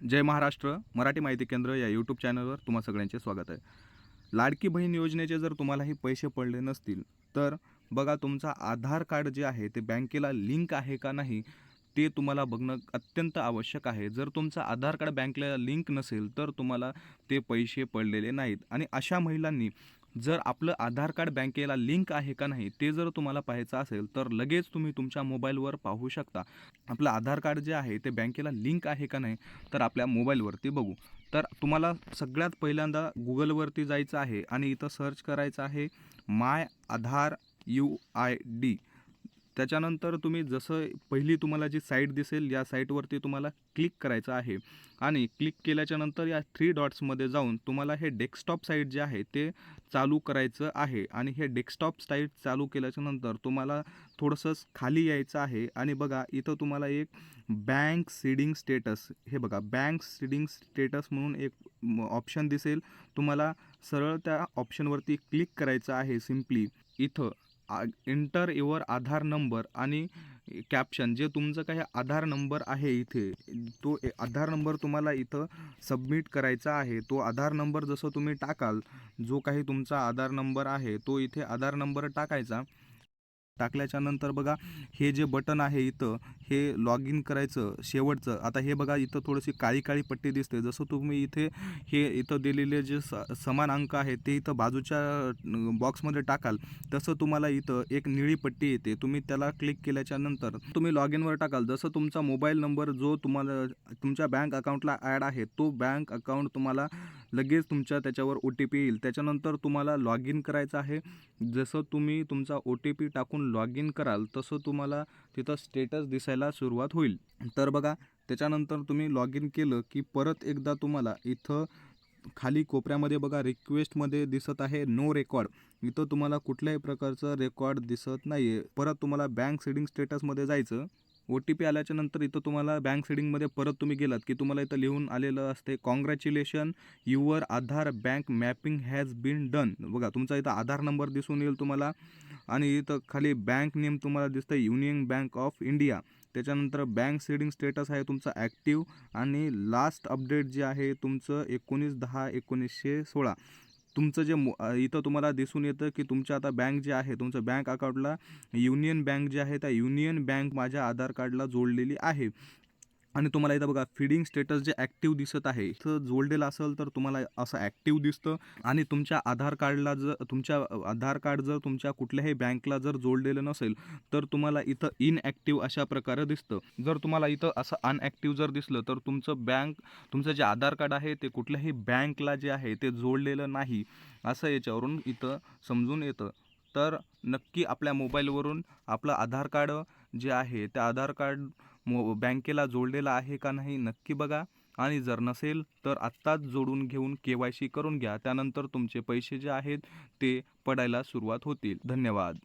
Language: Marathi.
जय महाराष्ट्र मराठी माहिती केंद्र या यूट्यूब चॅनलवर तुम्हा सगळ्यांचे स्वागत आहे. लाडकी बहीण योजनेचे जर तुम्हालाही पैसे पडले नसतील तर बघा तुमचा आधार कार्ड जे आहे ते बँकेला लिंक आहे का नाही ते तुम्हाला बघणं अत्यंत आवश्यक आहे. जर तुमचा आधार कार्ड बँकेला लिंक नसेल तर तुम्हाला ते पैसे पडलेले नाहीत. आणि अशा महिलांनी जर आपलं आधार कार्ड बँकेला लिंक आहे का नाही ते जर तुम्हाला पाहायचं असेल तर लगेच तुम्ही तुमच्या मोबाईलवर पाहू शकता. आपलं आधार कार्ड जे आहे ते बँकेला लिंक आहे का नाही तर आपल्या मोबाईलवरती बघू. तर तुम्हाला सगळ्यात पहिल्यांदा गुगलवरती जायचं आहे आणि इथं सर्च करायचं आहे my Aadhaar U I D. त्याच्यानंतर तुम्ही जसं पहिली तुम्हाला जी साईट दिसेल या साईटवरती तुम्हाला क्लिक करायचं आहे. आणि क्लिक केल्याच्यानंतर या थ्री डॉट्समध्ये जाऊन तुम्हाला हे डेस्कटॉप साईट जे आहे ते चालू करायचं आहे. आणि हे डेस्कटॉप साईट चालू केल्याच्यानंतर तुम्हाला थोडंसं खाली यायचं आहे. आणि बघा इथं तुम्हाला एक बँक सीडिंग स्टेटस हे बघा बँक सीडिंग स्टेटस म्हणून एक ऑप्शन दिसेल. तुम्हाला सरळ त्या ऑप्शनवरती क्लिक करायचं आहे सिम्पली इथं. इंटर युअर आधार नंबर आणि कॅप्शन जे तुमचं काही आधार नंबर आहे इथे तो ए- आधार नंबर तुम्हाला इथं सबमिट करायचा आहे. तो आधार नंबर जसं तुम्ही टाकाल जो काही तुमचा आधार नंबर आहे तो इथे आधार नंबर टाकायचा. टाकल्याच्या नंतर बघा हे जे बटन आहे इथं हे लॉग इन करायचं शेवटचं. आता हे बघा इथं थोडीशी काळी काळी पट्टी दिसते. जसं तुम्ही इथे हे इथं दिलेले जे स समान अंक आहे ते इथं बाजूच्या बॉक्समध्ये टाकाल. तसं तुम्हाला इथं एक निळी पट्टी येते. तुम्ही त्याला क्लिक केल्याच्यानंतर तुम्ही लॉग इनवर टाकाल. जसं तुमचा मोबाईल नंबर जो तुम्हाला तुमच्या बँक अकाउंटला ॲड आहे तो बँक अकाउंट तुम्हाला लगेच तुमच्या त्याच्यावर ओ टी पी येईल. त्याच्यानंतर तुम्हाला लॉग इन करायचं आहे. जसं तुम्ही तुमचा ओ टी पी टाकून लॉग इन कराल तसं तुम्हाला तिथं स्टेटस दिसायला सुरुवात होईल. तर बघा त्याच्यानंतर तुम्ही लॉग इन केलं की परत एकदा तुम्हाला इथं खाली कोपऱ्यामध्ये बघा रिक्वेस्टमध्ये दिसत आहे नो रेकॉर्ड इथं तुम्हाला कुठल्याही प्रकारचं रेकॉर्ड दिसत नाही आहे परत तुम्हाला बँक सेडिंग स्टेटसमध्ये जायचं. ओ टी पी आल्याच्यानंतर इथं तुम्हाला बँक सेडिंगमध्ये परत तुम्ही गेलात की तुम्हाला इथं लिहून आलेलं असते congratulation your Aadhaar bank mapping has been done बघा तुमचा इथं आधार नंबर दिसून येईल तुम्हाला आणि इथं खाली बँक नेम तुम्हाला दिसतं युनियन बँक ऑफ इंडिया त्याच्यानंतर बँक सेडिंग स्टेटस आहे तुमचं ॲक्टिव्ह आणि लास्ट अपडेट जे आहे तुमचं एकोणीस दहा एकोणीसशे सोळा. तुमचं जे मो इथं तुम्हाला दिसून येतं की तुमच्या आता बँक जे आहे तुमचं बँक अकाउंटला युनियन बँक जे आहे त्या युनियन बँक माझ्या आधार कार्डला जोडलेली आहे. आणि तुम्हाला इथं बघा फिडिंग स्टेटस जे ॲक्टिव्ह दिसत आहे इथं जोडलेलं असेल तर तुम्हाला असं ॲक्टिव्ह दिसतं. आणि तुमच्या आधार कार्डला जर तुमच्या आधार कार्ड जर तुमच्या कुठल्याही बँकला जर जोडलेलं नसेल तर तुम्हाला इथं इनॲक्टिव्ह अशा प्रकारे दिसतं. जर तुम्हाला इथं असं अनॲक्टिव्ह जर दिसलं तर तुमचं बँक तुमचं जे आधार कार्ड आहे ते कुठल्याही बँकला जे आहे ते जोडलेलं नाही असं याच्यावरून इथं समजून येतं. तर नक्की आपल्या मोबाईलवरून आपलं आधार कार्ड जे आहे त्या आधार कार्ड मो बँकेला जोडलेला आहे का नाही नक्की बघा. आणि जर नसेल तर आत्ताच जोडून घेऊन के वाय सी करून घ्या. त्यानंतर तुमचे पैसे जे आहेत ते पडायला सुरुवात होतील. धन्यवाद.